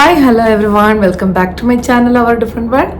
Hi hello everyone welcome back to my channel our different world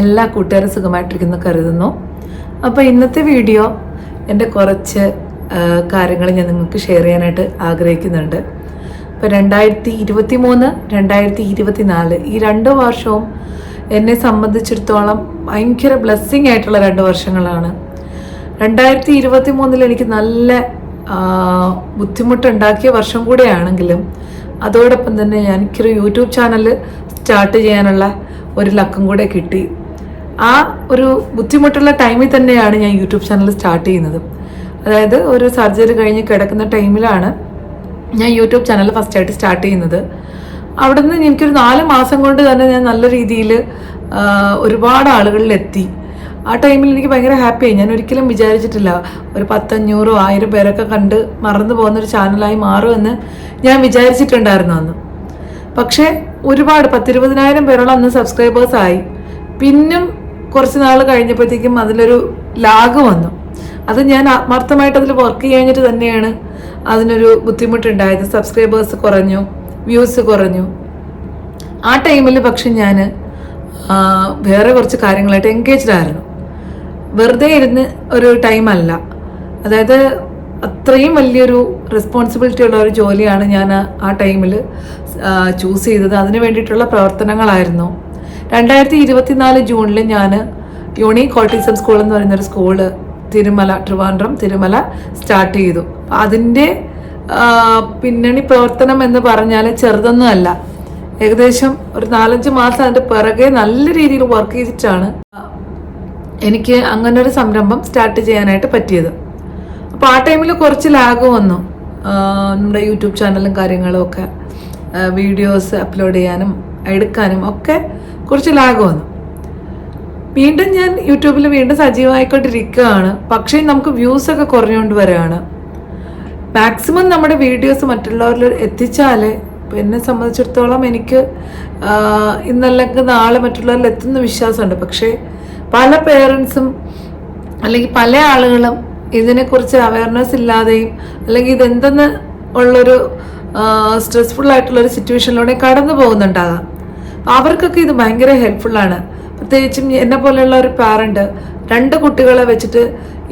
എല്ലാ കൂട്ടുകാരും സുഖമായിട്ടിരിക്കുന്നു കരുതുന്നു. അപ്പോൾ ഇന്നത്തെ വീഡിയോ എന്റെ കുറച്ച് കാര്യങ്ങൾ ഞാൻ നിങ്ങൾക്ക് ഷെയർ ചെയ്യാനായിട്ട് ആഗ്രഹിക്കുന്നുണ്ട്. ഇപ്പോൾ രണ്ടായിരത്തി ഇരുപത്തി മൂന്ന് രണ്ടായിരത്തി ഇരുപത്തി നാല് ഈ രണ്ട് വർഷവും എന്നെ സംബന്ധിച്ചിടത്തോളം ഭയങ്കര ബ്ലെസ്സിങ് ആയിട്ടുള്ള രണ്ട് വർഷങ്ങളാണ്. രണ്ടായിരത്തി ഇരുപത്തി മൂന്നിൽ എനിക്ക് നല്ല ബുദ്ധിമുട്ടുണ്ടാക്കിയ വർഷം കൂടെയാണെങ്കിലും അതോടൊപ്പം തന്നെ എനിക്കൊരു യൂട്യൂബ് ചാനൽ സ്റ്റാർട്ട് ചെയ്യാനുള്ള ഒരു ലക്കം കൂടെ കിട്ടി. ആ ഒരു ബുദ്ധിമുട്ടുള്ള ടൈമിൽ തന്നെയാണ് ഞാൻ യൂട്യൂബ് ചാനൽ സ്റ്റാർട്ട് ചെയ്യുന്നത്. അതായത് ഒരു സർജറി കഴിഞ്ഞ് കിടക്കുന്ന ടൈമിലാണ് ഞാൻ യൂട്യൂബ് ചാനൽ ഫസ്റ്റായിട്ട് സ്റ്റാർട്ട് ചെയ്യുന്നത്. അവിടെ നിന്ന് എനിക്കൊരു നാല് മാസം കൊണ്ട് തന്നെ ഞാൻ നല്ല രീതിയിൽ ഒരുപാട് ആളുകളിലെത്തി. ആ ടൈമിൽ എനിക്ക് ഭയങ്കര ഹാപ്പിയായി. ഞാൻ ഒരിക്കലും വിചാരിച്ചിട്ടില്ല ഒരു പത്തഞ്ഞൂറോ ആയിരം പേരൊക്കെ കണ്ട് മറന്നു പോകുന്ന ഒരു ചാനലായി മാറുമെന്ന് ഞാൻ വിചാരിച്ചിട്ടുണ്ടായിരുന്നു അന്ന്. പക്ഷേ ഒരുപാട് പത്തിരുപതിനായിരം പേരോളം അന്ന് സബ്സ്ക്രൈബേഴ്സ് ആയി. പിന്നും കുറച്ച് നാൾ കഴിഞ്ഞപ്പോഴത്തേക്കും അതിലൊരു ലാഗ് വന്നു. അത് ഞാൻ ആത്മാർത്ഥമായിട്ട് അതിൽ വർക്ക് ചെയ്യാഞ്ഞിട്ട് തന്നെയാണ് അതിനൊരു ബുദ്ധിമുട്ടുണ്ടായത്. സബ്സ്ക്രൈബേഴ്സ് കുറഞ്ഞു വ്യൂസ് കുറഞ്ഞു. ആ ടൈമിൽ പക്ഷെ ഞാൻ വേറെ കുറച്ച് കാര്യങ്ങളായിട്ട് എൻഗേജ്ഡ് ആയിരുന്നു. വെറുതെ ഇരുന്ന് ഒരു ടൈം അല്ല. അതായത് അത്രയും വലിയൊരു റെസ്പോൺസിബിലിറ്റി ഉള്ള ഒരു ജോലിയാണ് ഞാൻ ആ- ടൈമിൽ ചൂസ് ചെയ്തത്. അതിന് വേണ്ടിയിട്ടുള്ള പ്രവർത്തനങ്ങളായിരുന്നു. രണ്ടായിരത്തി ഇരുപത്തിനാല് ജൂണിൽ ഞാൻ യൂണി ഓട്ടിസം സ്കൂൾ എന്ന് പറയുന്നൊരു സ്കൂൾ തിരുമല ട്രിവാൻഡ്രം തിരുമല സ്റ്റാർട്ട് ചെയ്തു. അതിന്റെ പിന്നണി പ്രവർത്തനം എന്ന് പറഞ്ഞാൽ ചെറുതൊന്നുമല്ല ഏകദേശം ഒരു നാലഞ്ച് മാസം അതിന്റെ പിറകെ നല്ല രീതിയിൽ വർക്ക് ചെയ്തിട്ടാണ് എനിക്ക് അങ്ങനെ ഒരു സംരംഭം സ്റ്റാർട്ട് ചെയ്യാനായിട്ട് പറ്റിയത്. അപ്പോൾ ആ ടൈമിൽ കുറച്ച് ലാഗ് വന്നു. നമ്മുടെ യൂട്യൂബ് ചാനലും കാര്യങ്ങളും ഒക്കെ വീഡിയോസ് അപ്ലോഡ് ചെയ്യാനും എടുക്കാനും ഒക്കെ കുറച്ച് ലാഗ് വന്നു. വീണ്ടും ഞാൻ യൂട്യൂബിൽ വീണ്ടും സജീവമായിക്കൊണ്ടിരിക്കുകയാണ്. പക്ഷേ നമുക്ക് വ്യൂസ് ഒക്കെ കുറഞ്ഞുകൊണ്ട് വരികയാണ്. മാക്സിമം നമ്മുടെ വീഡിയോസ് മറ്റുള്ളവരിൽ എത്തിച്ചാലേ ഇപ്പം എന്നെ സംബന്ധിച്ചിടത്തോളം എനിക്ക് ഇന്നല്ലെങ്കിൽ നാളെ മറ്റുള്ളവരിൽ എത്തുന്ന വിശ്വാസമുണ്ട്. പക്ഷേ പല പേരൻസും അല്ലെങ്കിൽ പല ആളുകളും ഇതിനെക്കുറിച്ച് അവയർനെസ് ഇല്ലാതെയും അല്ലെങ്കിൽ ഇതെന്തെന്ന് ഉള്ളൊരു സ്ട്രെസ്ഫുൾ ആയിട്ടുള്ളൊരു സിറ്റുവേഷനിലൂടെ കടന്നു പോകുന്നുണ്ടാകാം. അവർക്കൊക്കെ ഇത് ഭയങ്കര ഹെൽപ്ഫുള്ളാണ് പ്രത്യേകിച്ചും എന്നെ പോലെയുള്ള ഒരു പാരന്റ് രണ്ട് കുട്ടികളെ വെച്ചിട്ട്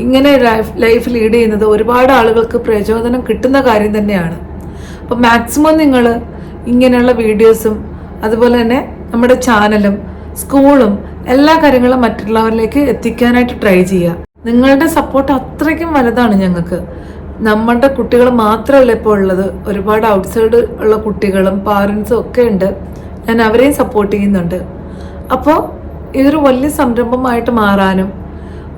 ഇങ്ങനെ ലൈഫ് ലൈഫ് ലീഡ് ചെയ്യുന്നത് ഒരുപാട് ആളുകൾക്ക് പ്രചോദനം കിട്ടുന്ന കാര്യം തന്നെയാണ്. അപ്പം മാക്സിമം നിങ്ങൾ ഇങ്ങനെയുള്ള വീഡിയോസും അതുപോലെ തന്നെ നമ്മുടെ ചാനലും സ്കൂളും എല്ലാ കാര്യങ്ങളും മറ്റുള്ളവരിലേക്ക് എത്തിക്കാനായിട്ട് ട്രൈ ചെയ്യുക നിങ്ങളുടെ സപ്പോർട്ട് അത്രയ്ക്കും വലുതാണ് ഞങ്ങൾക്ക്. നമ്മുടെ കുട്ടികൾ മാത്രമല്ല ഇപ്പോൾ ഉള്ളത്. ഒരുപാട് ഔട്ട്സൈഡ് ഉള്ള കുട്ടികളും പാരൻസും ഒക്കെ ഉണ്ട്. ഞാൻ അവരെയും സപ്പോർട്ട് ചെയ്യുന്നുണ്ട്. അപ്പോൾ ഇതൊരു വലിയ സംരംഭമായിട്ട് മാറാനും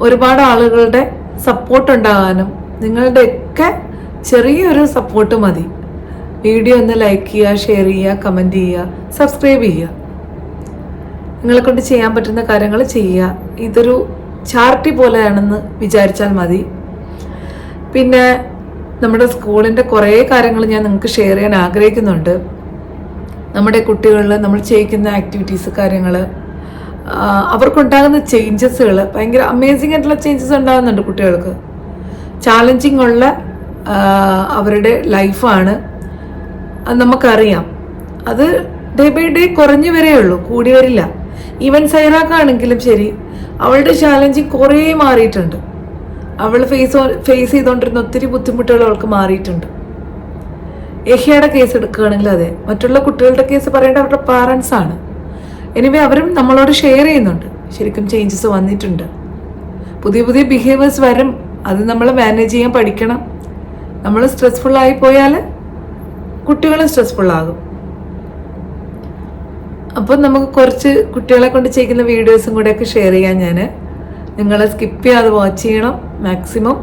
ഒരുപാട് ആളുകളുടെ സപ്പോർട്ട് ഉണ്ടാകാനും നിങ്ങളുടെയൊക്കെ ചെറിയൊരു സപ്പോർട്ട് മതി. വീഡിയോ ഒന്ന് ലൈക്ക് ചെയ്യുക ഷെയർ ചെയ്യുക കമന്റ് ചെയ്യുക സബ്സ്ക്രൈബ് ചെയ്യുക. നിങ്ങളെ കൊണ്ട് ചെയ്യാൻ പറ്റുന്ന കാര്യങ്ങൾ ചെയ്യുക. ഇതൊരു ചാർട്ടി പോലെയാണെന്ന് വിചാരിച്ചാൽ മതി. പിന്നെ നമ്മുടെ സ്കൂളിന്റെ കുറേ കാര്യങ്ങൾ ഞാൻ നിങ്ങൾക്ക് ഷെയർ ചെയ്യാൻ ആഗ്രഹിക്കുന്നുണ്ട്. നമ്മുടെ കുട്ടികളിൽ നമ്മൾ ചെയ്യിക്കുന്ന ആക്ടിവിറ്റീസ് കാര്യങ്ങൾ അവർക്കുണ്ടാകുന്ന ചേഞ്ചസുകൾ ഭയങ്കര അമേസിംഗ് ആയിട്ടുള്ള ചേഞ്ചസ് ഉണ്ടാകുന്നുണ്ട് കുട്ടികൾക്ക്. ചാലഞ്ചിങ് ഉള്ള അവരുടെ ലൈഫാണ് അത് നമുക്കറിയാം. അത് ഡേ ബൈ ഡേ കുറഞ്ഞു വരേ ഉള്ളൂ കൂടി വരില്ല. ഈവൻ സൈറാക്കാണെങ്കിലും ശരി. അവളുടെ ചാലഞ്ച് കുറേ മാറിയിട്ടുണ്ട്. അവൾ ഫേസ് ഫേസ് ചെയ്തുകൊണ്ടിരുന്ന ഒത്തിരി ബുദ്ധിമുട്ടുകൾ അവൾക്ക് മാറിയിട്ടുണ്ട്. എഹ്യയുടെ കേസ് എടുക്കുകയാണെങ്കിൽ അതെ. മറ്റുള്ള കുട്ടികളുടെ കേസ് പറയേണ്ട അവരുടെ പാരൻസ് ആണ്. എനിവേ അവരും നമ്മളോട് ഷെയർ ചെയ്യുന്നുണ്ട്. ശരിക്കും ചേഞ്ചസ് വന്നിട്ടുണ്ട്. പുതിയ പുതിയ ബിഹേവിയേഴ്സ് വരും. അത് നമ്മൾ മാനേജ് ചെയ്യാൻ പഠിക്കണം. നമ്മൾ സ്ട്രെസ്ഫുൾ ആയി പോയാൽ കുട്ടികളും സ്ട്രെസ്ഫുൾ ആകും. അപ്പോൾ നമുക്ക് കുറച്ച് കുട്ടികളെ കൊണ്ട് ചെയ്യുന്ന വീഡിയോസും കൂടെയൊക്കെ ഷെയർ ചെയ്യാം ഞാൻ നിങ്ങൾ സ്കിപ്പ് ചെയ്യാതെ വാച്ച് ചെയ്യണം മാക്സിമം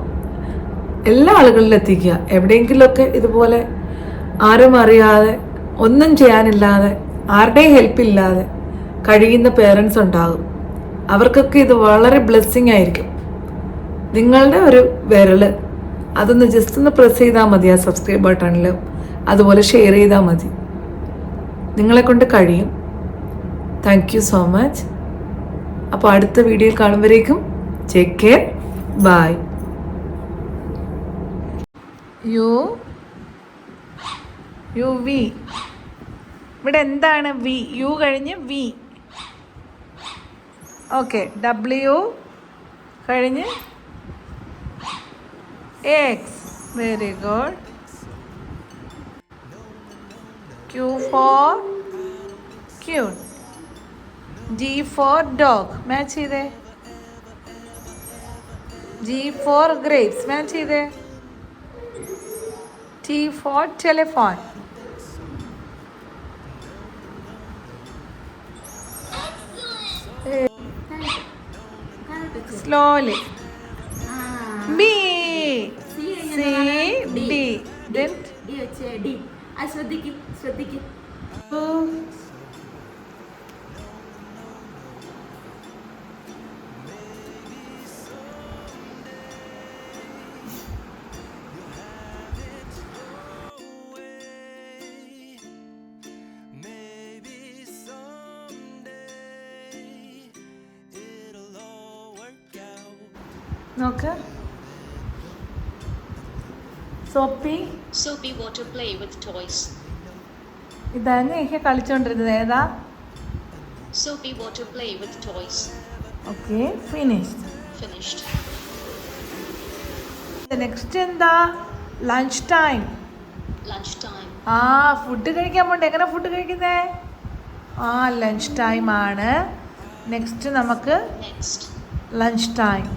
എല്ലാ ആളുകളിലും എത്തിക്കുക. എവിടെയെങ്കിലുമൊക്കെ ഇതുപോലെ ആരും അറിയാതെ ഒന്നും ചെയ്യാനില്ലാതെ ആരുടെയും ഹെൽപ്പ് ഇല്ലാതെ കഴിയുന്ന പേരൻസ് ഉണ്ടാകും. അവർക്കൊക്കെ ഇത് വളരെ ബ്ലെസ്സിങ് ആയിരിക്കും. നിങ്ങളുടെ ഒരു വിരൽ അതൊന്ന് ജസ്റ്റ് ഒന്ന് പ്രസ് ചെയ്താൽ മതി ആ സബ്സ്ക്രൈബ് ബട്ടണിൽ അതുപോലെ ഷെയർ ചെയ്താൽ മതി. നിങ്ങളെ കൊണ്ട് കഴിയും. താങ്ക് യു സോ മച്ച് അപ്പോൾ അടുത്ത വീഡിയോയിൽ കാണുമ്പോഴേക്കും take care bye U U V ഇവിടെ എന്താണ് വി യു കഴിഞ്ഞ് വി ഓക്കെ ഡബ്ല്യു കഴിഞ്ഞ് X very good Q for queen G for dog match ചെയ്തേ. ജി ഫോർ ഗ്രേപ്സ് മാച്ച് ചെയ്തേ. T for telephone slowly B C D ശ്രദ്ധിക്കും ശ്രദ്ധിക്കും. നോക്ക്. Soapy. Soapy water play with toys ഇതായിരുന്നു എനിക്ക് കളിച്ചോണ്ടിരുന്നത്. ഏതാ? Soapy water play with toys okay finished finished next എന്താ? ലഞ്ച് ടൈം ലഞ്ച് ടൈം ആ ഫുഡ് കഴിക്കാൻ പോണ്ട്. എങ്ങനെ ഫുഡ് കഴിക്കുന്നേ? ആ ലഞ്ച് ടൈം ആണ്. നെക്സ്റ്റ് നമുക്ക്. Lunch time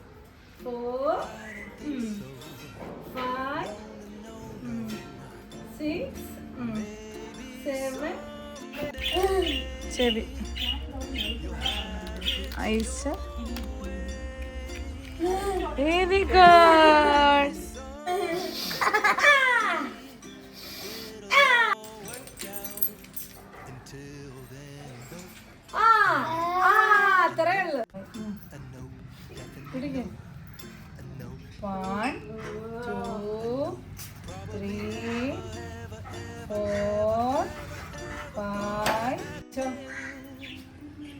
four five six seven ചെവി. ഐസ്. വെരി ഗുഡ് ആ ആ അത്രേ ഉള്ളു. Definitely പിടിക്ക് two, three, four, five. So,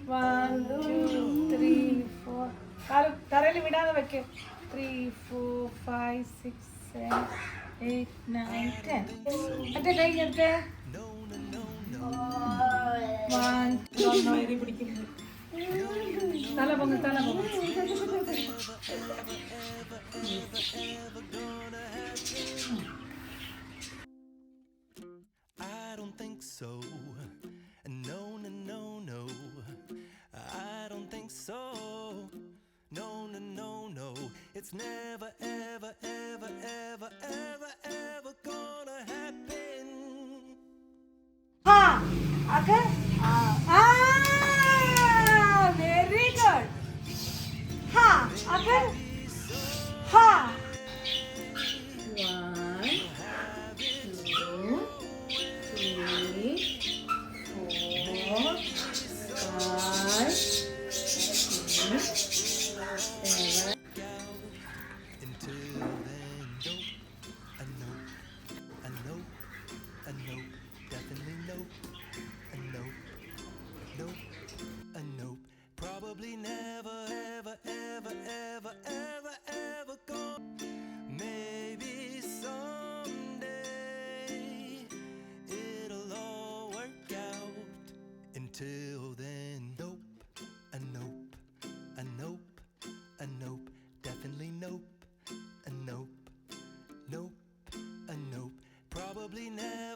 one, two, three, four. കാൽ തറയിൽ വിടാതെ വെക്ക് three four five six seven eight nine ten മറ്റേ കൈ എടുത്തേ വൺ తల బొంగు తల బొంగు I don't think so. No, no, no, no. I don't think so. No, no, no, no. It's never, ever, ever, ever, ever, ever gonna happen. Ha! Okay? Uh, ah! 哈，OK. Till then, nope, a nope, a nope, a nope, definitely nope, a nope, nope, a nope, probably never.